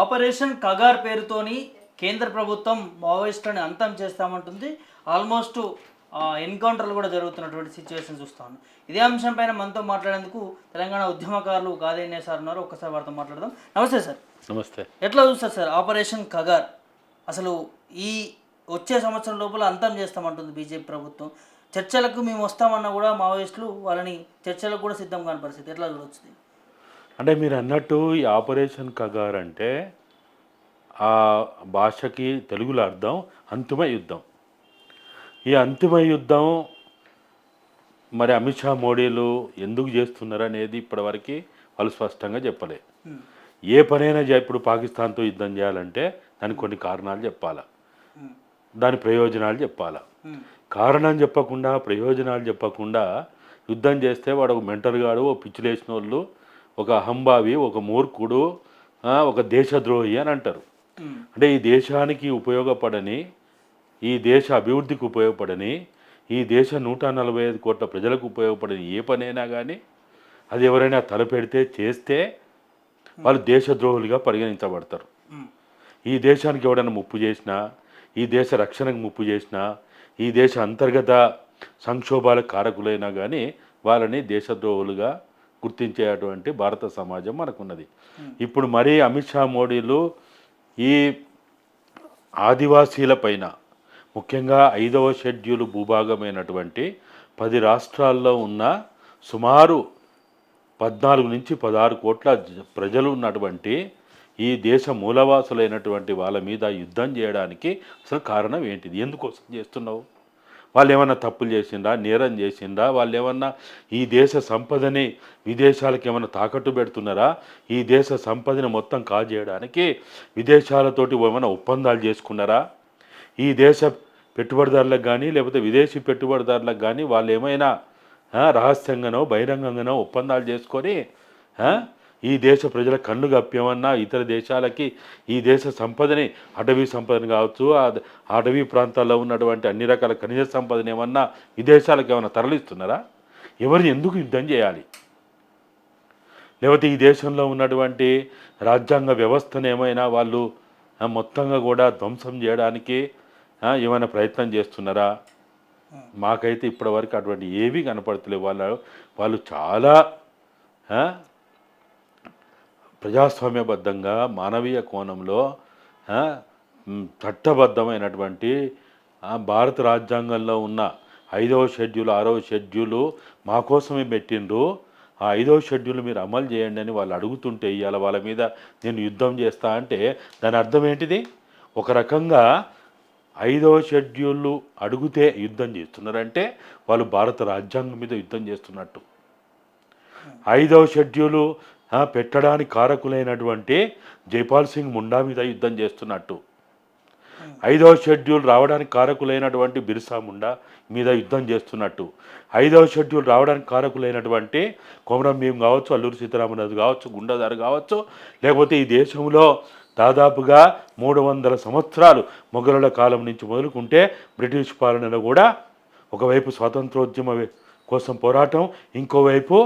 Operation Kagar పేరుతోని కేంద్ర ప్రభుత్వం మావోయిస్టులను అంతం చేస్తామంటుంది. ఆల్మోస్ట్ ఎన్కౌంటర్లు కూడా జరుగుతున్నటువంటి సిచ్యువేషన్ చూస్తాను ఇదే అంశం పైన మనతో మాట్లాడేందుకు తెలంగాణ ఉద్యమకారులు గాదేనే సార్ ఉన్నారు. ఒక్కసారి వారితో మాట్లాడదాం. నమస్తే సార్. నమస్తే. ఎట్లా చూస్తారు సార్ ఆపరేషన్ కగార్? అసలు ఈ వచ్చే సంవత్సరం లోపల అంతం చేస్తామంటుంది బీజేపీ ప్రభుత్వం. చర్చలకు మేము వస్తామన్నా కూడా మావోయిస్టులు వాళ్ళని చర్చలకు కూడా సిద్ధం కాని పరిస్థితి. ఎట్లా చూడొచ్చు అంటే మీరు అన్నట్టు ఈ ఆపరేషన్ కగార్ అంటే ఆ భాషకి తెలుగులో అర్థం అంతిమ యుద్ధం. ఈ అంతిమ యుద్ధం మరి అమిత్ షా మోడీలు ఎందుకు చేస్తున్నారు అనేది ఇప్పటివరకు వాళ్ళు స్పష్టంగా చెప్పలే. ఏ పనైనా ఇప్పుడు పాకిస్తాన్తో యుద్ధం చేయాలంటే దానికి కొన్ని కారణాలు చెప్పాలా? దాని ప్రయోజనాలు చెప్పాలా? కారణం చెప్పకుండా ప్రయోజనాలు చెప్పకుండా యుద్ధం చేస్తే వాడు ఒక మెంటర్గాడు ఓ పిచ్చిలేసిన వాళ్ళు ఒక అహంభావి ఒక మూర్ఖుడు ఒక దేశద్రోహి అని అంటారు. అంటే ఈ దేశానికి ఉపయోగపడని ఈ దేశ అభివృద్ధికి ఉపయోగపడని ఈ దేశ నూట నలభై ఐదు కోట్ల ప్రజలకు ఉపయోగపడని ఏ పనైనా కానీ అది ఎవరైనా తలపెడితే చేస్తే వాళ్ళు దేశద్రోహులుగా పరిగణించబడతారు. ఈ దేశానికి ఎవడైనా ముప్పు చేసినా ఈ దేశ రక్షణకు ముప్పు చేసినా ఈ దేశ అంతర్గత సంక్షోభాలకు కారకులైనా కానీ వాళ్ళని దేశద్రోహులుగా గుర్తించేటువంటి భారత సమాజం మనకున్నది. ఇప్పుడు మరీ అమిత్ షా మోడీలు ఈ ఆదివాసీల పైన ముఖ్యంగా ఐదవ షెడ్యూల్ భూభాగమైనటువంటి పది రాష్ట్రాల్లో ఉన్న సుమారు పద్నాలుగు నుంచి పదహారు కోట్ల ప్రజలు ఉన్నటువంటి ఈ దేశ మూలవాసులైనటువంటి వాళ్ళ మీద యుద్ధం చేయడానికి అసలు కారణం ఏంటిది? ఎందుకోసం చేస్తున్నావు? వాళ్ళు ఏమన్నా తప్పులు చేసిందా నేరం చేసిందా వాళ్ళు ఏమన్నా ఈ దేశ సంపదని విదేశాలకు ఏమైనా తాకట్టు పెడుతున్నారా? ఈ దేశ సంపదని మొత్తం కాజేయడానికి విదేశాలతోటి ఏమైనా ఒప్పందాలు చేసుకున్నారా? ఈ దేశ పెట్టుబడిదారులకు కానీ లేకపోతే విదేశీ పెట్టుబడిదారులకు కానీ వాళ్ళు ఏమైనా రహస్యంగానో బహిరంగంగానో ఒప్పందాలు చేసుకొని ఈ దేశ ప్రజల కన్ను గప్యమన్నా ఇతర దేశాలకి ఈ దేశ సంపదని అటవీ సంపదని కావచ్చు ఆ అటవీ ప్రాంతాల్లో ఉన్నటువంటి అన్ని రకాల ఖనిజ సంపదని ఏమన్నా విదేశాలకు ఏమైనా తరలిస్తున్నారా? ఎవరిని ఎందుకు యుద్ధం చేయాలి? లేకపోతే ఈ దేశంలో ఉన్నటువంటి రాజ్యాంగ వ్యవస్థను ఏమైనా వాళ్ళు మొత్తంగా కూడా ధ్వంసం చేయడానికి ఏమైనా ప్రయత్నం చేస్తున్నారా? మాకైతే ఇప్పటివరకు అటువంటి ఏమీ కనపడతలేవు. వాళ్ళ వాళ్ళు చాలా ప్రజాస్వామ్యబద్ధంగా మానవీయ కోణంలో చట్టబద్ధమైనటువంటి భారత రాజ్యాంగంలో ఉన్న ఐదవ షెడ్యూల్ ఆరవ షెడ్యూలు మా కోసమే పెట్టిండ్రు. ఆ ఐదవ షెడ్యూల్ మీరు అమలు చేయండి అని వాళ్ళు అడుగుతుంటే ఇవాళ వాళ్ళ మీద నేను యుద్ధం చేస్తా అంటే దాని అర్థం ఏంటిది? ఒక రకంగా ఐదవ షెడ్యూల్ అడిగితే యుద్ధం చేస్తున్నారంటే వాళ్ళు భారత రాజ్యాంగం మీద యుద్ధం చేస్తున్నట్టు. ఐదవ షెడ్యూలు పెట్టడానికి కారకులైనటువంటి జైపాల్ సింగ్ ముండా మీద యుద్ధం చేస్తున్నట్టు. ఐదవ షెడ్యూల్ రావడానికి కారకులైనటువంటి బిర్సా ముండా మీద యుద్ధం చేస్తున్నట్టు. ఐదవ షెడ్యూల్ రావడానికి కారకులైనటువంటి కొమరం భీం కావచ్చు అల్లూరి సీతారామరాజు కావచ్చు గుండెదారు కావచ్చు లేకపోతే ఈ దేశంలో దాదాపుగా మూడు వందల సంవత్సరాలు మొఘలుల కాలం నుంచి మొదలుకుంటే బ్రిటిష్ పాలనలో కూడా ఒకవైపు స్వాతంత్రోద్యమ కోసం పోరాటం ఇంకోవైపు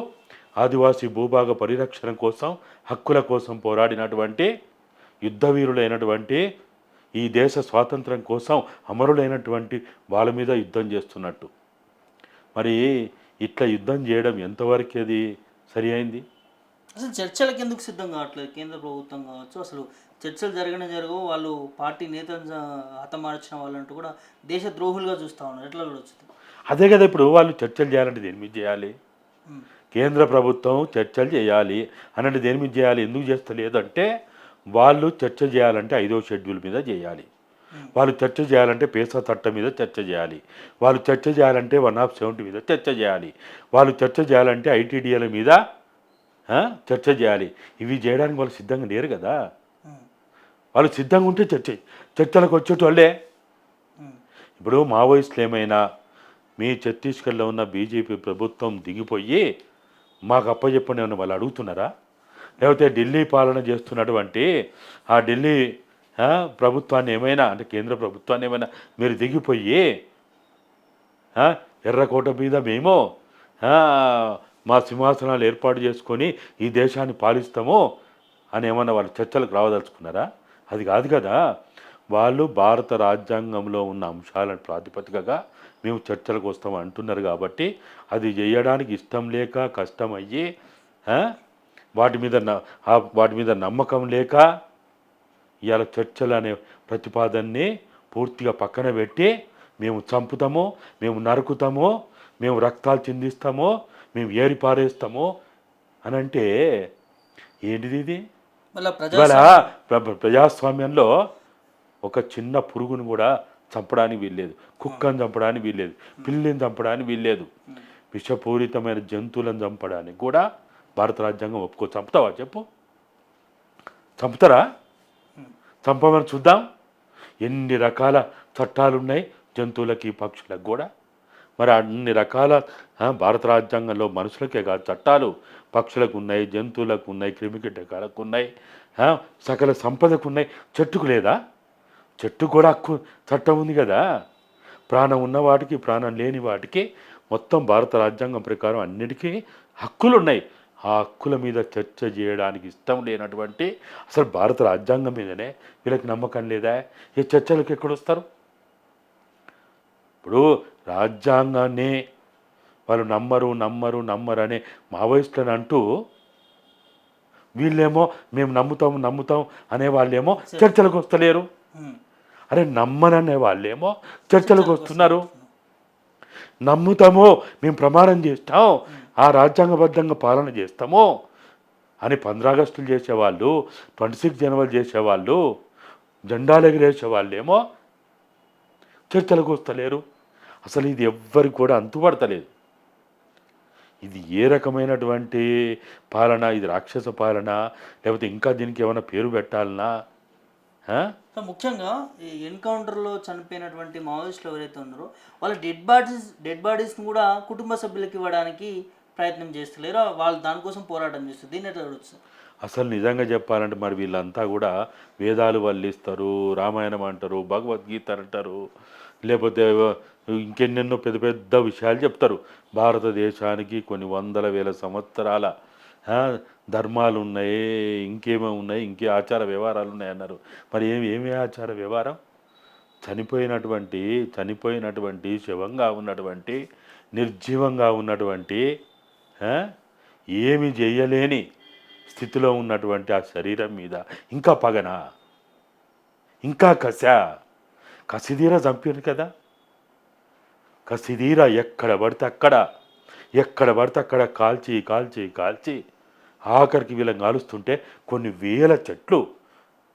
ఆదివాసీ భూభాగ పరిరక్షణ కోసం హక్కుల కోసం పోరాడినటువంటి యుద్ధవీరులైనటువంటి ఈ దేశ స్వాతంత్రం కోసం అమరులైనటువంటి వాళ్ళ మీద యుద్ధం చేస్తున్నట్టు. మరి ఇట్లా యుద్ధం చేయడం ఎంతవరకు అది సరి అయింది? అసలు చర్చలకు ఎందుకు సిద్ధం కావట్లేదు? కేంద్ర ప్రభుత్వం కావచ్చు అసలు చర్చలు జరగనే జరగవు వాళ్ళు పార్టీ నేతలు జ- హతమార్చిన వాళ్ళంటూ కూడా దేశ ద్రోహులుగా చూస్తూ ఉన్నారు. ఎట్లా చూడొచ్చు? అదే కదా ఇప్పుడు వాళ్ళు చర్చలు చేయాలంటే దేని మీద చేయాలి. కేంద్ర ప్రభుత్వం చర్చలు చేయాలి. అన్నట్టు దేని మీద చేయాలి? ఎందుకు చేస్తలేదు అంటే వాళ్ళు చర్చ చేయాలంటే ఐదో షెడ్యూల్ మీద చేయాలి. వాళ్ళు చర్చ చేయాలంటే పేసా చట్టం మీద చర్చ చేయాలి. వాళ్ళు చర్చ చేయాలంటే వన్ ఆఫ్ సెవెంటీ మీద చర్చ చేయాలి. వాళ్ళు చర్చ చేయాలంటే ఐటీడీఎల మీద చర్చ చేయాలి. ఇవి చేయడానికి వాళ్ళు సిద్ధంగా లేరు కదా. వాళ్ళు సిద్ధంగా ఉంటే చర్చ చర్చలకు వచ్చేటోళ్ళే. ఇప్పుడు మావోయిస్టులు ఏమైనా మీ ఛత్తీస్గఢ్లో ఉన్న బీజేపీ ప్రభుత్వం దిగిపోయి మాకు అప్పచెప్పండి అని వాళ్ళు అడుగుతున్నారా? లేకపోతే ఢిల్లీ పాలన చేస్తున్నటువంటి ఆ ఢిల్లీ ప్రభుత్వాన్ని ఏమైనా అంటే కేంద్ర ప్రభుత్వాన్ని ఏమైనా మీరు దిగిపోయి ఎర్రకోట మీద మేము మా సింహాసనాలు ఏర్పాటు చేసుకొని ఈ దేశాన్ని పాలిస్తాము అని ఏమన్నా వాళ్ళు చర్చలకు రావదలుచుకున్నారా? అది కాదు కదా. వాళ్ళు భారత రాజ్యాంగంలో ఉన్న అంశాలను ప్రాతిపదికగా మేము చర్చలకు వస్తాం అంటున్నారు కాబట్టి అది చేయడానికి ఇష్టం లేక కష్టం అయ్యి వాటి మీద వాటి మీద నమ్మకం లేక ఇవాళ చర్చలు అనే ప్రతిపాదనని పూర్తిగా పక్కన పెట్టి మేము చంపుతాము మేము నరుకుతాము మేము రక్తాలు చిందిస్తాము మేము ఏరి పారేస్తాము అని అంటే ఏంటిది ఇది? ఇవాళ ప్ర- ప్రజాస్వామ్యంలో ఒక చిన్న పురుగును కూడా చంపడానికి వీల్లేదు. కుక్కను చంపడానికి వీల్లేదు. పిల్లిని చంపడానికి వీల్లేదు. విషపూరితమైన జంతువులను చంపడానికి కూడా భారత రాజ్యాంగం ఒప్పుకో చంపుతావా చెప్పు. చంపుతారా? చంపమని చూద్దాం. ఎన్ని రకాల చట్టాలు ఉన్నాయి జంతువులకి పక్షులకు కూడా? మరి అన్ని రకాల భారత రాజ్యాంగంలో మనుషులకే కాదు చట్టాలు పక్షులకు ఉన్నాయి జంతువులకు ఉన్నాయి క్రిమికీటకాలకు ఉన్నాయి సకల సంపదకు ఉన్నాయి చెట్టుకు లేదా? చెట్టు కూడా హక్కు చట్టం ఉంది కదా. ప్రాణం ఉన్న వాటికి ప్రాణం లేని వాటికి మొత్తం భారత రాజ్యాంగం ప్రకారం అన్నిటికీ హక్కులు ఉన్నాయి ఆ హక్కుల మీద చర్చ చేయడానికి ఇష్టం లేనటువంటి అసలు భారత రాజ్యాంగం మీదనే వీళ్ళకి నమ్మకం లేదా? ఈ చర్చలకు ఎక్కడొస్తారు ఇప్పుడు రాజ్యాంగాన్ని వాళ్ళు నమ్మరు నమ్మరు నమ్మరు అనే మావోయిస్టులను అంటూ వీళ్ళేమో మేము నమ్ముతాం నమ్ముతాం అనే వాళ్ళేమో చర్చలకు వస్తలేరు. అరే నమ్మననే వాళ్ళేమో చర్చలకు వస్తున్నారు. నమ్ముతాము మేము ప్రమాణం చేస్తాం ఆ రాజ్యాంగబద్ధంగా పాలన చేస్తాము అని పంద్రాగస్టులు చేసేవాళ్ళు ట్వంటీ సిక్స్ జనవరి చేసేవాళ్ళు జెండాలు ఎగిరేసే వాళ్ళేమో చర్చలకు వస్తలేరు. అసలు ఇది ఎవ్వరికి కూడా అంతుపడతలేదు. ఇది ఏ రకమైనటువంటి పాలన? ఇది రాక్షస పాలన? లేకపోతే ఇంకా దీనికి ఏమైనా పేరు పెట్టాలనా? ముఖ్యంగా ఈ ఎన్కౌంటర్లో చనిపోయినటువంటి మావోయిస్టులు ఎవరైతే ఉన్నారో వాళ్ళ డెడ్ బాడీస్ డెడ్ బాడీస్ని కూడా కుటుంబ సభ్యులకు ఇవ్వడానికి ప్రయత్నం చేస్తలేరు. వాళ్ళు దానికోసం పోరాటం చేస్తారు. దీన్ని ఎట్లా చూడొచ్చు? అసలు నిజంగా చెప్పాలంటే మరి వీళ్ళంతా కూడా వేదాలు వల్లిస్తారు రామాయణం అంటారు భగవద్గీత అంటారు లేకపోతే ఇంకెన్నెన్నో పెద్ద పెద్ద విషయాలు చెప్తారు. భారతదేశానికి కొన్ని వందల వేల సంవత్సరాల ధర్మాలు ఉన్నాయి ఇంకేమో ఉన్నాయి ఇంకే ఆచార వ్యవహారాలు ఉన్నాయి అన్నారు. మరి ఏమి ఏమి ఆచార వ్యవహారం? చనిపోయినటువంటి చనిపోయినటువంటి శవంగా ఉన్నటువంటి నిర్జీవంగా ఉన్నటువంటి ఏమి చేయలేని స్థితిలో ఉన్నటువంటి ఆ శరీరం మీద. ఇంకా పగనా? ఇంకా కస? కసిదీర చంపారు కదా? కసిదీర ఎక్కడ పడితే అక్కడ ఎక్కడ పడితే అక్కడ కాల్చి కాల్చి కాల్చి ఆఖరికి వీళ్ళని కాలుస్తుంటే కొన్ని వేల చెట్లు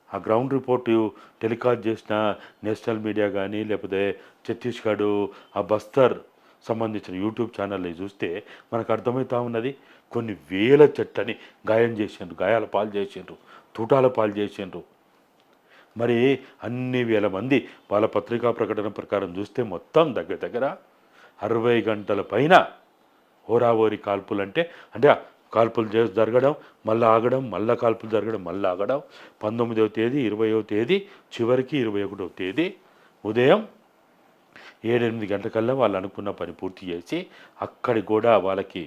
ఆ గ్రౌండ్ రిపోర్ట్ టెలికాస్ట్ చేసిన నేషనల్ మీడియా కానీ లేకపోతే ఛత్తీస్గఢ్ ఆ బస్తర్ సంబంధించిన యూట్యూబ్ ఛానల్ని చూస్తే మనకు అర్థమవుతా ఉన్నది కొన్ని వేల చెట్లని గాయం చేసిండ్రు గాయాల పాలు చేసిండ్రు తూటాల పాలు చేసిండ్రు. మరి అన్ని వేల మంది వాళ్ళ పత్రికా ప్రకటన ప్రకారం చూస్తే మొత్తం దగ్గర దగ్గర అరవై గంటల పైన హోరావోరి కాల్పులు అంటే అంటే కాల్పులు చేసి జరగడం మళ్ళీ ఆగడం మళ్ళీ కాల్పులు జరగడం మళ్ళీ ఆగడం. పంతొమ్మిదవ తేదీ ఇరవయో తేదీ చివరికి ఇరవై ఒకటవ తేదీ. ఉదయం ఏడెనిమిది గంటకల్లా వాళ్ళు అనుకున్న పని పూర్తి చేసి అక్కడి కూడా వాళ్ళకి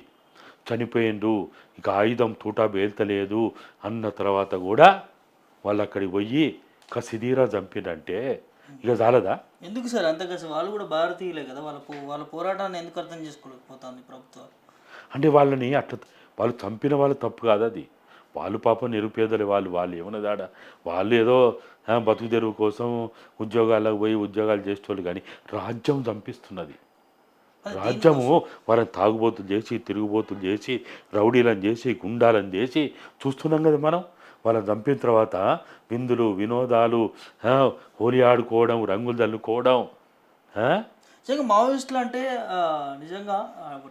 చనిపోయిండ్రు ఇక ఆయుధం తూటా బేల్తలేదు అన్న తర్వాత కూడా వాళ్ళు అక్కడికి పోయి కసిదీరా చంపినంటే ఇక చాలదా? ఎందుకు సార్ అంతకసి వాళ్ళు కూడా భారతీయులే కదా వాళ్ళ వాళ్ళ పోరాటాన్ని ఎందుకు అర్థం చేసుకోలేకపోతుంది ప్రభుత్వం అంటే వాళ్ళని అట్లా వాళ్ళు చంపిన వాళ్ళు తప్పు కాదు అది. వాళ్ళు పాపం నిరుపేదలు వాళ్ళు వాళ్ళు ఏమన్నా దాడ వాళ్ళు ఏదో బతుకు తెరువు కోసం ఉద్యోగాలకు పోయి ఉద్యోగాలు చేసేవాళ్ళు కానీ రాజ్యం చంపిస్తున్నది. రాజ్యము వాళ్ళని తాగుబోతులు చేసి తిరుగుబోతులు చేసి రౌడీలను చేసి గుండాలను చేసి చూస్తున్నాం కదా మనం. వాళ్ళని చంపిన తర్వాత విందులు వినోదాలు హోలీ ఆడుకోవడం రంగులు చల్లుకోవడం? నిజంగా మావోయిస్టులు అంటే నిజంగా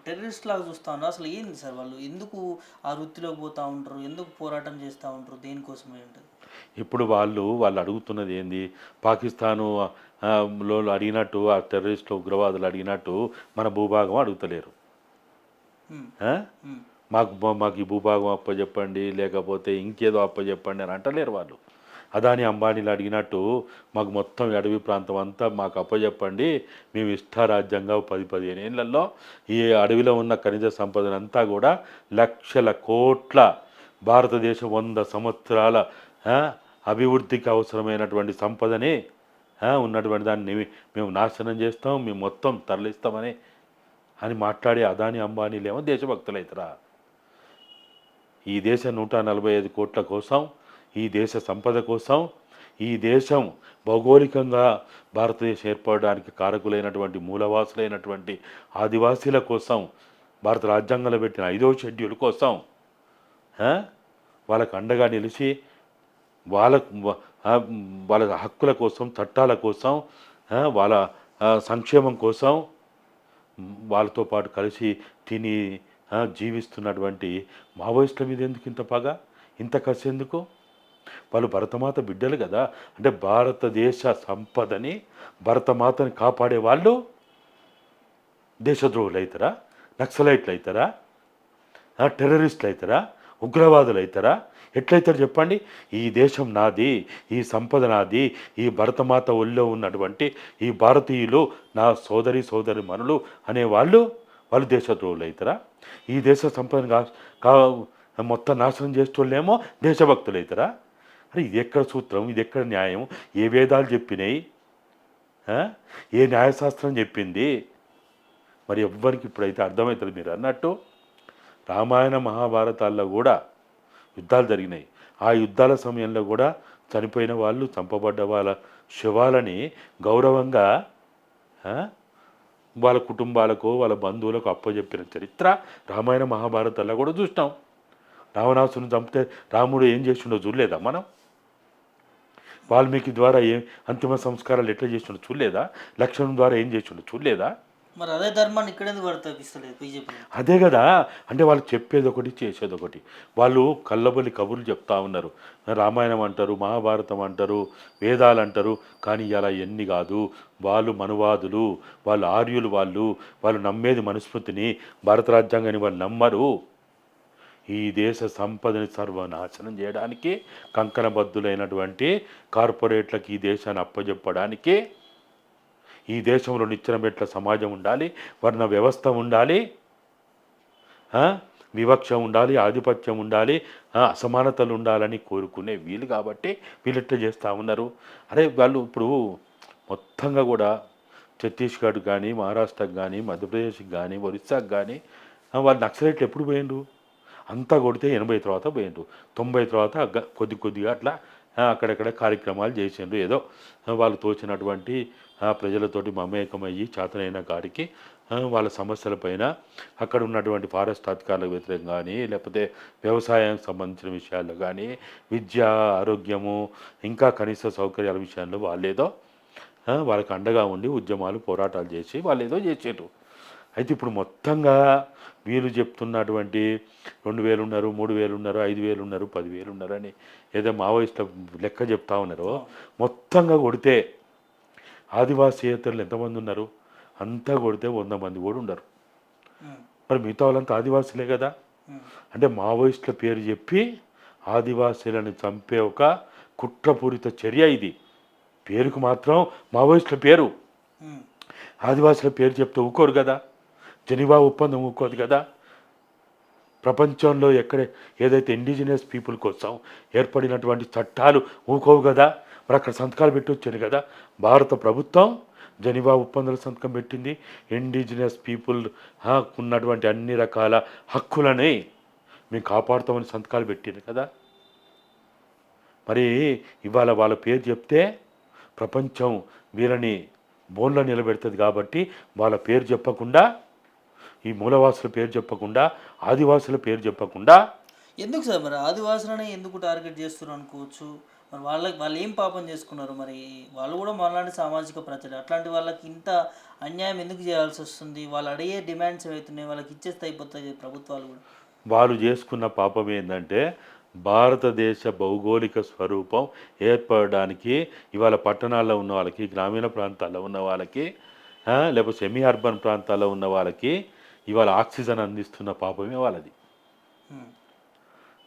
టెర్రరిస్ట్ లాగా చూస్తా ఉన్నారు. అసలు ఏంది సార్ వాళ్ళు? ఎందుకు ఆ వృత్తిలోకి పోతా ఉంటారు? ఎందుకు పోరాటం చేస్తూ ఉంటారు? దేనికోసం ఏంటది ఇప్పుడు వాళ్ళు వాళ్ళు అడుగుతున్నది ఏంది? పాకిస్తాను లో అడిగినట్టు ఆ టెర్రరిస్టులు ఉగ్రవాదులు అడిగినట్టు మన భూభాగం అడుగుతలేరు. మాకు మాకు ఈ భూభాగం అప్పచెప్పండి లేకపోతే ఇంకేదో అప్పచెప్పండి అని అంటలేరు వాళ్ళు. అదాని అంబానీలు అడిగినట్టు మాకు మొత్తం అడవి ప్రాంతం అంతా మాకు అప్పచెప్పండి మేము ఇష్టారాజ్యంగా పది పదిహేను ఏళ్ళల్లో ఈ అడవిలో ఉన్న ఖనిజ సంపదనంతా కూడా లక్షల కోట్ల భారతదేశం వంద సంవత్సరాల అభివృద్ధికి అవసరమైనటువంటి సంపదని ఉన్నటువంటి దాన్ని మేము నాశనం చేస్తాం మేము మొత్తం తరలిస్తామని అని మాట్లాడే అదాని అంబానీలేమో దేశభక్తులైతరా. ఈ దేశ నూట నలభై ఐదు కోట్ల కోసం ఈ దేశ సంపద కోసం ఈ దేశం భౌగోళికంగా భారతదేశం ఏర్పడడానికి కారకులైనటువంటి మూలవాసులైనటువంటి ఆదివాసీల కోసం భారత రాజ్యాంగంలో పెట్టిన ఐదో షెడ్యూల్ కోసం వాళ్ళకు అండగా నిలిచి వాళ్ళ వాళ్ళ హక్కుల కోసం చట్టాల కోసం వాళ్ళ సంక్షేమం కోసం వాళ్ళతో పాటు కలిసి తిని జీవిస్తున్నటువంటి మావోయిస్టుల మీద ఎందుకు ఇంత పగ? ఇంత కసి ఎందుకు? వాళ్ళు భరతమాత బిడ్డలు కదా. అంటే భారతదేశ సంపదని భరతమాతని కాపాడే వాళ్ళు దేశద్రోహులు అవుతారా? నక్సలైట్లు అవుతారా? టెర్రరిస్టులు అవుతారా? ఉగ్రవాదులు అవుతారా? ఎట్లయితారు చెప్పండి? ఈ దేశం నాది ఈ సంపద నాది ఈ భరతమాత ఒళ్ళో ఉన్నటువంటి ఈ భారతీయులు నా సోదరి సోదరి మనులు అనేవాళ్ళు వాళ్ళు దేశద్రోహులు అవుతారా? ఈ దేశ సంపదను కా కా- మొత్తం నాశనం చేసేటోళ్ళేమో దేశభక్తులు అవుతారా? అరే ఇది ఎక్కడ సూత్రం? ఇది ఎక్కడ న్యాయం? ఏ వేదాలు చెప్పినాయి? ఏ న్యాయశాస్త్రం చెప్పింది? మరి ఎవ్వరికి ఇప్పుడైతే అర్థమవుతుంది మీరు అన్నట్టు రామాయణ మహాభారతాల్లో కూడా యుద్ధాలు జరిగినాయి. ఆ యుద్ధాల సమయంలో కూడా చనిపోయిన వాళ్ళు చంపబడ్డ వాళ్ళ శవాలని గౌరవంగా వాళ్ళ కుటుంబాలకు వాళ్ళ బంధువులకు అప్పచెప్పిన చరిత్ర రామాయణ మహాభారతాల్లో కూడా చూసినాం. రావణాసుని చంపితే రాముడు ఏం చేసిండో చూడలేదా మనం? వాల్మీకి ద్వారా ఏం అంతిమ సంస్కారాలు ఎట్లా చేసిండో చూడలేదా? లక్ష్మణం ద్వారా ఏం చేసిండో చూడలేదా? మరి అదే ధర్మాన్ని ఇక్కడ ఎందుకు వర్తిస్తలేదు బీజేపీ? అదే కదా. అంటే వాళ్ళు చెప్పేది ఒకటి చేసేది ఒకటి. వాళ్ళు కళ్ళబొల్లి కబుర్లు చెప్తా ఉన్నారు. రామాయణం అంటారు మహాభారతం అంటారు వేదాలు అంటారు. కానీ ఇలా ఎన్ని కాదు. వాళ్ళు మనువాదులు వాళ్ళు ఆర్యులు వాళ్ళు. వాళ్ళు నమ్మేది మనుస్మృతిని భారత రాజ్యాంగాన్ని వాళ్ళు నమ్మరు. ఈ దేశ సంపదని సర్వనాశనం చేయడానికి కంకణబద్ధులైనటువంటి కార్పొరేట్లకు ఈ దేశాన్ని అప్పజెప్పడానికి ఈ దేశంలో నిచ్చెన మెట్ల సమాజం ఉండాలి వర్ణ వ్యవస్థ ఉండాలి వివక్ష ఉండాలి ఆధిపత్యం ఉండాలి అసమానతలు ఉండాలని కోరుకునే వీలు కాబట్టి వీళ్ళు ఇట్లా చేస్తూ ఉన్నారు. అరే వాళ్ళు ఇప్పుడు మొత్తంగా కూడా ఛత్తీస్గఢ్ కానీ మహారాష్ట్రకు కానీ మధ్యప్రదేశ్కి కానీ ఒరిస్సాకి కానీ వాళ్ళు నక్సలైట్లు ఎప్పుడు పోయిండ్రు? అంతా కొడితే ఎనభై తర్వాత పోయిండ్రు. తొంభై తర్వాత కొద్ది కొద్దిగా అట్లా అక్కడక్కడ కార్యక్రమాలు చేసిండ్రు. ఏదో వాళ్ళు తోచినటువంటి ప్రజలతోటి మమేకమయ్యి చేతనైన కాడికి వాళ్ళ వాళ్ళ సమస్యలపైన అక్కడ ఉన్నటువంటి ఫారెస్ట్ అధికారులకు వ్యతిరేకం కానీ లేకపోతే వ్యవసాయానికి సంబంధించిన విషయాల్లో కానీ విద్య ఆరోగ్యము ఇంకా కనీస సౌకర్యాల విషయంలో వాళ్ళేదో వాళ్ళకి అండగా ఉండి ఉద్యమాలు పోరాటాలు చేసి వాళ్ళు ఏదో చేసేటు అయితే ఇప్పుడు మొత్తంగా వీళ్ళు చెప్తున్నటువంటి రెండు వేలు ఉన్నారు మూడు వేలు ఉన్నారు ఐదు వేలు ఉన్నారు పదివేలు ఉన్నారు అని ఏదో మావోయిస్టుల లెక్క చెప్తా ఉన్నారో. మొత్తంగా కొడితే ఆదివాసీయేతరులు ఎంతమంది ఉన్నారు? అంతా కొడితే వంద మంది కూడా ఉండరు. మరి మిగతా వాళ్ళంతా ఆదివాసులే కదా? అంటే మావోయిస్టుల పేరు చెప్పి ఆదివాసీలను చంపే ఒక కుట్రపూరిత చర్య ఇది. పేరుకు మాత్రం మావోయిస్టుల పేరు. ఆదివాసుల పేరు చెప్తే ఊకోరు కదా? జెనీవా ఒప్పందం ఊకోదు కదా. ప్రపంచంలో ఎక్కడ ఏదైతే ఇండిజినియస్ పీపుల్ కోసం ఏర్పడినటువంటి చట్టాలు ఊకోవు కదా. మరి అక్కడ సంతకాలు పెట్టి కదా. భారత ప్రభుత్వం జనివా ఒప్పందాల సంతకం పెట్టింది. ఇండిజినియస్ పీపుల్ ఉన్నటువంటి అన్ని రకాల హక్కులని మేము కాపాడుతామని సంతకాలు పెట్టింది కదా. మరి ఇవాళ వాళ్ళ పేరు చెప్తే ప్రపంచం వీళ్ళని బోన్లో నిలబెడుతుంది కాబట్టి వాళ్ళ పేరు చెప్పకుండా ఈ మూలవాసుల పేరు చెప్పకుండా ఆదివాసుల పేరు చెప్పకుండా ఎందుకు సార్ మరి ఆదివాసులని ఎందుకు టార్గెట్ చేస్తున్నారు అనుకోవచ్చు? మరి వాళ్ళకి వాళ్ళు ఏం పాపం చేసుకున్నారు? మరి వాళ్ళు కూడా మనలాంటి సామాజిక ప్రజలు. అట్లాంటి వాళ్ళకి ఇంత అన్యాయం ఎందుకు చేయాల్సి వస్తుంది? వాళ్ళు అడిగే డిమాండ్స్ ఏవైతున్నాయి? వాళ్ళకి ఇచ్చేస్తే అయిపోతాయి ప్రభుత్వాలు కూడా. వాళ్ళు చేసుకున్న పాపం ఏంటంటే భారతదేశ భౌగోళిక స్వరూపం ఏర్పడడానికి ఇవాళ పట్టణాల్లో ఉన్న వాళ్ళకి గ్రామీణ ప్రాంతాల్లో ఉన్న వాళ్ళకి లేకపోతే సెమీ అర్బన్ ప్రాంతాల్లో ఉన్న వాళ్ళకి ఇవాళ ఆక్సిజన్ అందిస్తున్న పాపమే వాళ్ళది.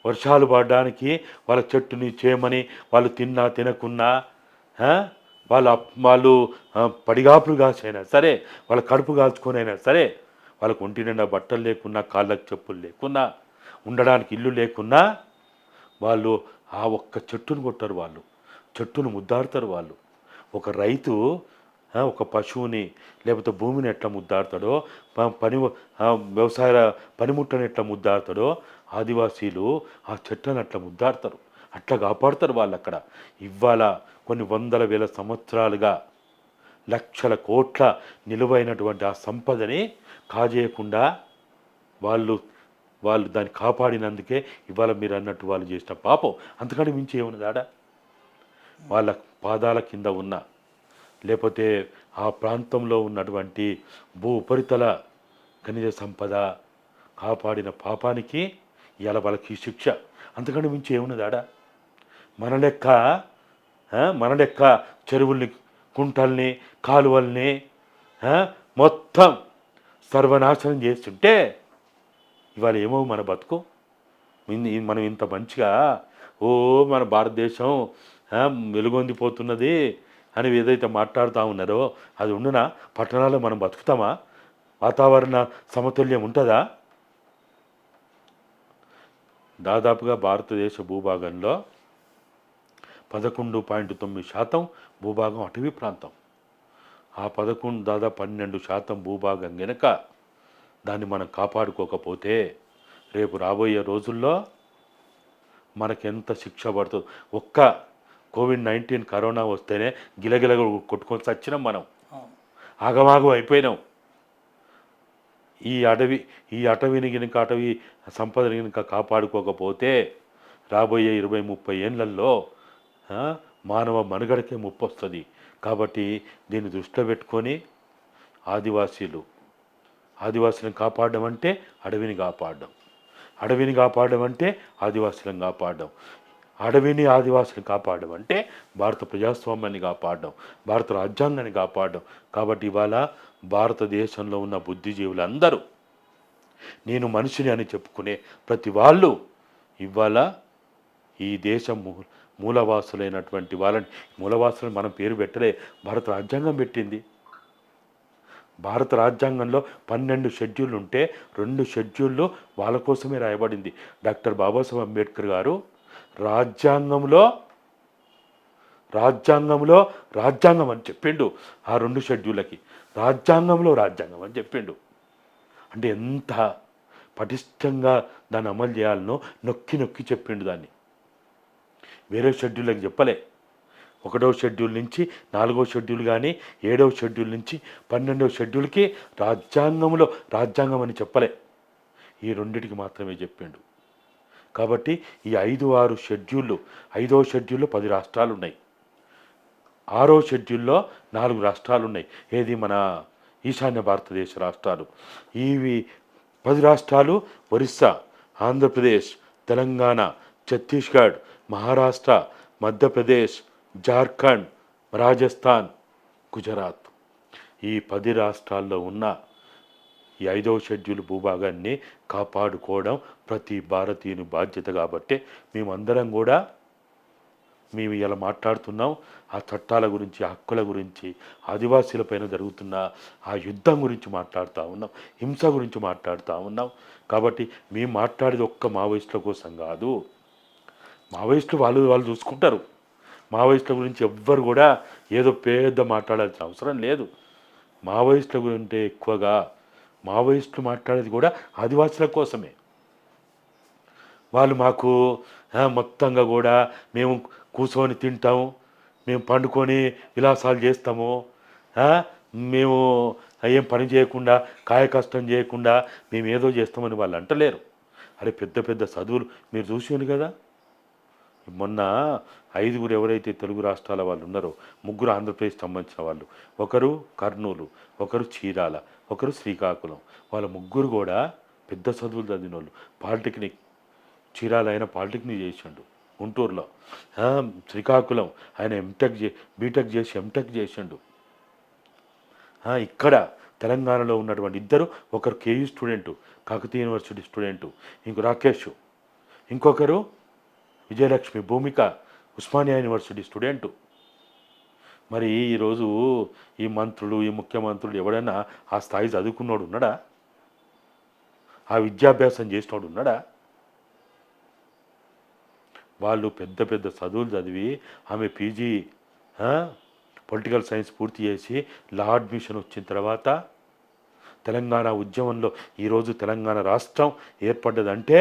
వర్షాలు పడడానికి వాళ్ళ చెట్టుని చేయమని వాళ్ళు తిన్నా తినకున్నా వాళ్ళు వాళ్ళ వాళ్ళు పడిగాపులు కాసైనా సరే వాళ్ళ కడుపు కాల్చుకొనైనా సరే వాళ్ళకు ఒంటి నిండా బట్టలు లేకున్నా కాళ్ళకు చెప్పులు లేకున్నా ఉండడానికి ఇల్లు లేకున్నా వాళ్ళు ఆ ఒక్క చెట్టును కొట్టారు వాళ్ళు. చెట్టును ముద్దాడతారు వాళ్ళు. ఒక రైతు ఒక పశువుని లేకపోతే భూమిని ఎట్లా ముద్దాడతాడో ప- పని వ్యవసాయ పనిముట్టని ఎట్లా ముద్దాడతాడో ఆదివాసీలు ఆ చెట్లను అట్లా ముద్దాడతారు. అట్లా కాపాడతారు వాళ్ళు అక్కడ ఇవాళ కొన్ని వందల వేల సంవత్సరాలుగా లక్షల కోట్ల నిలువైనటువంటి ఆ సంపదని కాజేయకుండా వాళ్ళు వాళ్ళు దాన్ని కాపాడినందుకే ఇవాళ మీరు అన్నట్టు వాళ్ళు చేసిన పాపం. అంతకంటే మించి ఏమున్నదాడా వాళ్ళ పాదాల కింద ఉన్న లేకపోతే ఆ ప్రాంతంలో ఉన్నటువంటి భూ ఉపరితల ఖనిజ సంపద కాపాడిన పాపానికి ఇవాళ వాళ్ళకి శిక్ష. అంతకంటే మించి ఏమున్నది ఆడ మన లెక్క మన లెక్క చెరువుల్ని కుంటల్ని కాలువల్ని మొత్తం సర్వనాశనం చేస్తుంటే ఇవాళ ఏమో మన బతుకు? మనం ఇంత మంచిగా ఓ మన భారతదేశం వెలుగొందిపోతున్నది అని ఏదైతే మాట్లాడుతూ ఉన్నారో అది ఉండునా? పట్టణాల్లో మనం బతుకుతామా? వాతావరణ సమతుల్యం ఉంటుందా? దాదాపుగా భారతదేశ భూభాగంలో పదకొండు పాయింట్ తొమ్మిది శాతం భూభాగం అటవీ ప్రాంతం. ఆ పదకొండు దాదాపు పన్నెండు శాతం భూభాగం గనక దాన్ని మనం కాపాడుకోకపోతే రేపు రాబోయే రోజుల్లో మనకెంత శిక్ష పడుతుంది ఒక్క కోవిడ్ నైన్టీన్ కరోనా వస్తేనే గిలగిల కొట్టుకొని చచ్చినాం మనం. ఆగమాగం అయిపోయినాం. ఈ అడవి ఈ అటవిని గినక అటవీ సంపదని గినక కాపాడుకోకపోతే రాబోయే ఇరవై ముప్పై ఏళ్ళల్లో మానవ మనుగడకే ముప్పు వస్తుంది కాబట్టి దీన్ని దృష్టిలో పెట్టుకొని ఆదివాసీలు ఆదివాసులను కాపాడడం అంటే అడవిని కాపాడడం. అడవిని కాపాడడం అంటే ఆదివాసులను కాపాడడం. అడవిని ఆదివాసులను కాపాడడం అంటే భారత ప్రజాస్వామ్యాన్ని కాపాడడం భారత రాజ్యాంగాన్ని కాపాడడం. కాబట్టి ఇవాళ భారతదేశంలో ఉన్న బుద్ధిజీవులందరూ నేను మనిషిని అని చెప్పుకునే ప్రతి వాళ్ళు ఇవాళ ఈ దేశం మూలవాసులైనటువంటి వాళ్ళని మూలవాసులు మనం పేరు పెట్టలే భారత రాజ్యాంగం పెట్టింది. భారత రాజ్యాంగంలో పన్నెండు షెడ్యూల్ ఉంటే రెండు షెడ్యూళ్ళు వాళ్ళ కోసమే రాయబడింది. డాక్టర్ బాబాసాహెబ్ అంబేద్కర్ గారు రాజ్యాంగంలో రాజ్యాంగంలో రాజ్యాంగం అని చెప్పిండు ఆ రెండు షెడ్యూళ్ళకి. రాజ్యాంగంలో రాజ్యాంగం అని చెప్పిండు. అంటే ఎంత పటిష్టంగా దాన్ని అమలు చేయాలనో నొక్కి నొక్కి చెప్పిండు దాన్ని. వేరే షెడ్యూళ్ళకి చెప్పలే. ఒకటవ షెడ్యూల్ నుంచి నాలుగవ షెడ్యూల్ కానీ ఏడవ షెడ్యూల్ నుంచి పన్నెండవ షెడ్యూల్కి రాజ్యాంగంలో రాజ్యాంగం అని చెప్పలే. ఈ రెండిటికి మాత్రమే చెప్పిండు. కాబట్టి ఈ ఐదు ఆరు షెడ్యూళ్ళు ఐదో షెడ్యూల్లో పది రాష్ట్రాలు ఉన్నాయి ఆరో షెడ్యూల్లో నాలుగు రాష్ట్రాలు ఉన్నాయి ఏది మన ఈశాన్య భారతదేశ రాష్ట్రాలు. ఇవి పది రాష్ట్రాలు ఒరిస్సా ఆంధ్రప్రదేశ్ తెలంగాణ ఛత్తీస్గఢ్ మహారాష్ట్ర మధ్యప్రదేశ్ జార్ఖండ్ రాజస్థాన్ గుజరాత్. ఈ పది రాష్ట్రాల్లో ఉన్న ఈ ఐదవ షెడ్యూల్ భూభాగాన్ని కాపాడుకోవడం ప్రతి భారతీయుని బాధ్యత కాబట్టి మేమందరం కూడా మేము ఇలా మాట్లాడుతున్నాం. ఆ చట్టాల గురించి హక్కుల గురించి ఆదివాసీలపైన జరుగుతున్న ఆ యుద్ధం గురించి మాట్లాడుతూ ఉన్నాం. హింస గురించి మాట్లాడుతూ ఉన్నాం. కాబట్టి మేము మాట్లాడేది ఒక్క మావోయిస్టుల కోసం కాదు. మావోయిస్టులు వాళ్ళు వాళ్ళు చూసుకుంటారు. మావోయిస్టుల గురించి ఎవ్వరు కూడా ఏదో పెద్ద మాట్లాడాల్సిన అవసరం లేదు. మావోయిస్టుల గురించి ఎక్కువగా మావోయిస్టులు మాట్లాడేది కూడా ఆదివాసుల కోసమే. వాళ్ళు మాకు మొత్తంగా కూడా మేము కూర్చొని తింటాము మేము పండుకొని విలాసాలు చేస్తాము మేము ఏం పని చేయకుండా కాయ కష్టం చేయకుండా మేము ఏదో చేస్తామని వాళ్ళు అంటలేరు. అరే పెద్ద పెద్ద చదువులు మీరు చూసాను కదా? మొన్న ఐదుగురు ఎవరైతే తెలుగు రాష్ట్రాల వాళ్ళు ఉన్నారో ముగ్గురు ఆంధ్రప్రదేశ్ సంబంధించిన వాళ్ళు ఒకరు కర్నూలు ఒకరు చీరాల ఒకరు శ్రీకాకుళం. వాళ్ళ ముగ్గురు కూడా పెద్ద చదువులు చదివిన వాళ్ళు పాలిటెక్నిక్ చీరాల ఆయన పాలిటెక్నిక్ చేసిండు గుంటూరులో. శ్రీకాకుళం. ఆయన ఎంటెక్ చే బీటెక్ చేసి ఎంటెక్ చేసిండు. ఇక్కడ తెలంగాణలో ఉన్నటువంటి ఇద్దరు ఒకరు KU student Kakatiya university student ఇంకో రాకేష్. ఇంకొకరు విజయలక్ష్మి భూమిక ఉస్మానియా యూనివర్సిటీ స్టూడెంటు. మరి ఈరోజు ఈ మంత్రులు ఈ ముఖ్యమంత్రులు ఎవడైనా ఆ స్థాయి చదువుకున్నాడు ఉన్నాడా? ఆ విద్యాభ్యాసం చేసినోడు ఉన్నాడా? వాళ్ళు పెద్ద పెద్ద చదువులు చదివి ఆమె పీజీ పొలిటికల్ సైన్స్ పూర్తి చేసి లా అడ్మిషన్ వచ్చిన తర్వాత తెలంగాణ ఉద్యమంలో ఈరోజు తెలంగాణ రాష్ట్రం ఏర్పడ్డదంటే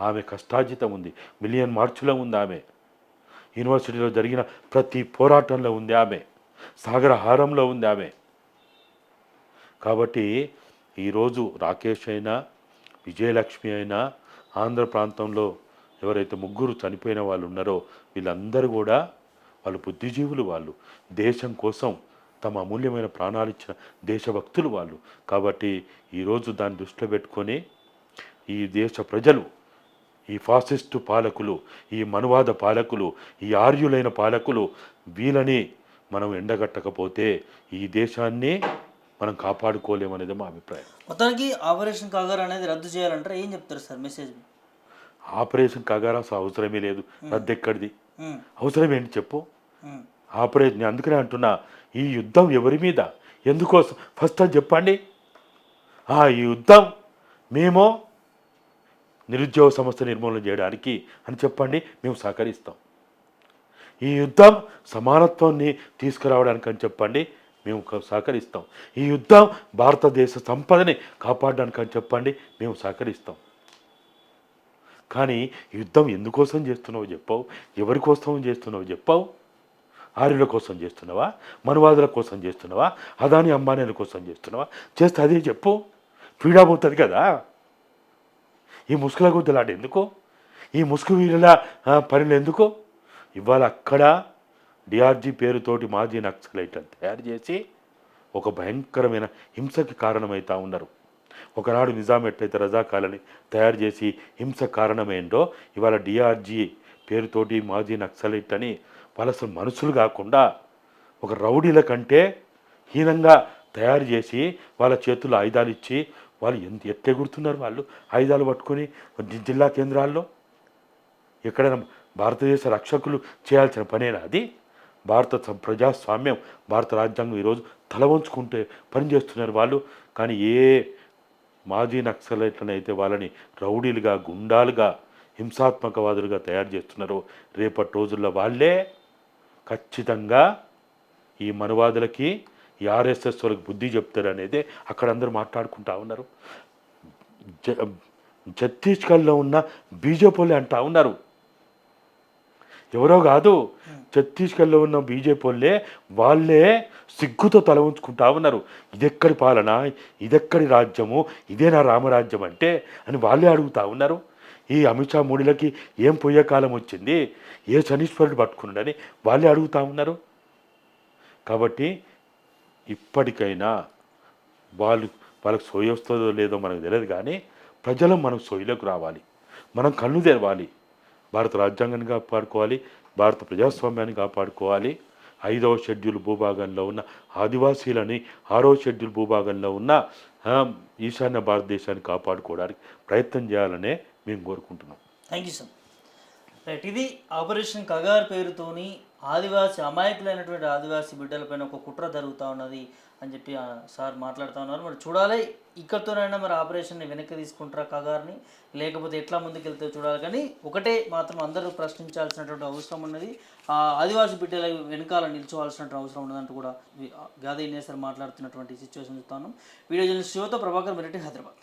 ఆమె కష్టార్జితం ఉంది. మిలియన్ మార్చులో ఉంది ఆమె. యూనివర్సిటీలో జరిగిన ప్రతి పోరాటంలో ఉంది ఆమె. సాగరహారంలో ఉంది ఆమె. కాబట్టి ఈరోజు రాకేష్ అయినా విజయలక్ష్మి అయినా ఆంధ్ర ప్రాంతంలో ఎవరైతే ముగ్గురు చనిపోయిన వాళ్ళు ఉన్నారో వీళ్ళందరూ కూడా వాళ్ళు బుద్ధిజీవులు వాళ్ళు. దేశం కోసం తమ అమూల్యమైన ప్రాణాలు ఇచ్చిన దేశభక్తులు వాళ్ళు. కాబట్టి ఈరోజు దాన్ని దృష్టిలో పెట్టుకొని ఈ దేశ ప్రజలు ఈ ఫాసిస్టు పాలకులు ఈ మనువాద పాలకులు ఈ ఆర్యులైన పాలకులు వీళ్ళని మనం ఎండగట్టకపోతే ఈ దేశాన్ని మనం కాపాడుకోలేమనేది మా అభిప్రాయం. మొత్తానికి ఆపరేషన్ కాగర్ అనేది రద్దు చేయాలంటారా? ఏం చెప్తారు సార్ మెసేజ్? ఆపరేషన్ కగారా? అసలు అవసరమే లేదు. రద్దెక్కడిది ఉమ్, అవసరం ఏంటి చెప్పు? ఆపరేషన్ నేను అందుకనే అంటున్నా ఈ యుద్ధం ఎవరి మీద? ఎందుకోసం? ఫస్ట్ అది చెప్పండి. ఆ ఈ యుద్ధం మేము నిరుద్యోగ సమస్య నిర్మూలన చేయడానికి అని చెప్పండి మేము సహకరిస్తాం. ఈ యుద్ధం సమానత్వాన్ని తీసుకురావడానికి అని చెప్పండి మేము సహకరిస్తాం. ఈ యుద్ధం భారతదేశ సంపదని కాపాడడానికి అని చెప్పండి మేము సహకరిస్తాం. కానీ యుద్ధం ఎందుకోసం చేస్తున్నావు చెప్పావు ఎవరి కోసం చేస్తున్నావు చెప్పావు? ఆర్యుల కోసం చేస్తున్నావా? మనువాదుల కోసం చేస్తున్నావా? అదాని అంబానీల కోసం చేస్తున్నావా? చేస్తే అదే చెప్పు. ఫ్రీడమ్ పోతుంది కదా. ఈ ముసుగుల గుద్దలాట ఎందుకో? ఈ ముసుగు వీరుల పనులు ఎందుకో? ఇవాళ అక్కడ డిఆర్జీ పేరుతోటి మాజీ నక్సలైట్ అని తయారు చేసి ఒక భయంకరమైన హింసకి కారణమవుతా ఉన్నారు. ఒకనాడు నిజాం ఎట్లయితే రజాకాలని తయారు చేసి హింస కారణమైందో ఇవాళ డిఆర్జీ పేరుతోటి మాజీ నక్సలైట్ అని వలస మనుషులు కాకుండా ఒక రౌడీల కంటే హీనంగా తయారు చేసి వాళ్ళ చేతుల్లో ఆయుధాలు ఇచ్చి వాళ్ళు ఎంత ఎత్తెగుడుతున్నారు వాళ్ళు? ఆయుధాలు పట్టుకొని జిల్లా కేంద్రాల్లో? ఎక్కడైనా భారతదేశ రక్షకులు చేయాల్సిన పనేనా అది? భారత ప్రజాస్వామ్యం భారత రాజ్యాంగం ఈరోజు తల వంచుకుంటే పనిచేస్తున్నారు వాళ్ళు. కానీ ఏ మాజీ నక్సలైట్లనైతే వాళ్ళని రౌడీలుగా గుండాలుగా హింసాత్మకవాదులుగా తయారు చేస్తున్నారో రేపటి రోజుల్లో వాళ్ళే ఖచ్చితంగా ఈ మనువాదులకి ఈ ఆర్ఎస్ఎస్ వాళ్ళకి బుద్ధి చెప్తారు అనేది అక్కడ అందరూ మాట్లాడుకుంటా ఉన్నారు. జ- ఛత్తీస్గఢ్లో ఉన్న బీజేపీ అంటా ఉన్నారు. ఎవరో కాదు ఛత్తీస్గఢ్లో ఉన్న బీజేపీ వాళ్ళే వాళ్ళే సిగ్గుతో తల ఉంచుకుంటా ఉన్నారు. ఇదెక్కడి పాలన? ఇదెక్కడి రాజ్యము? ఇదే నా రామరాజ్యం అంటే అని వాళ్ళే అడుగుతా ఉన్నారు. ఈ అమిత్ షా మూడిలకి ఏం పోయే కాలం వచ్చింది? ఏ శనీశ్వరుడు పట్టుకున్నాడని వాళ్ళే అడుగుతా ఉన్నారు. కాబట్టి ఇప్పటికైనా వాళ్ళు వాళ్ళకి సోయి వస్తుందో లేదో మనకు తెలియదు కానీ ప్రజలు మనం సోయిలోకి రావాలి. మనం కన్ను తెరవాలి. భారత రాజ్యాంగాన్ని కాపాడుకోవాలి. భారత ప్రజాస్వామ్యాన్ని కాపాడుకోవాలి. ఐదవ షెడ్యూల్ భూభాగంలో ఉన్న ఆదివాసీలని ఆరో షెడ్యూల్ భూభాగంలో ఉన్న ఈశాన్య భారతదేశాన్ని కాపాడుకోవడానికి ప్రయత్నం చేయాలనే మేము కోరుకుంటున్నాం. థ్యాంక్ యూ సార్ రైట్ ఇది ఆపరేషన్ కగార్ పేరుతోని ఆదివాసి అమాయకులైనటువంటి ఆదివాసి బిడ్డలపైన ఒక కుట్ర జరుగుతూ ఉన్నది అని చెప్పి సార్ మాట్లాడుతూ ఉన్నారు. మరి చూడాలి ఇక్కడితోనైనా మరి ఆపరేషన్ని వెనక్కి తీసుకుంటారా కగార్ని? లేకపోతే ఎట్లా ముందుకెళ్తే చూడాలి కానీ ఒకటే మాత్రం అందరూ ప్రశ్నించాల్సినటువంటి అవసరం ఉన్నది. ఆ ఆదివాసి బిడ్డల వెనకాల నిల్చోవాల్సినటువంటి అవసరం ఉన్నదంటూ కూడా గాదే సార్ మాట్లాడుతున్నటువంటి సిచ్యువేషన్ చూస్తాను వీడియో జర్నలిస్ట్ శివతో ప్రభాకర్ మిరటి హైదరాబాద్.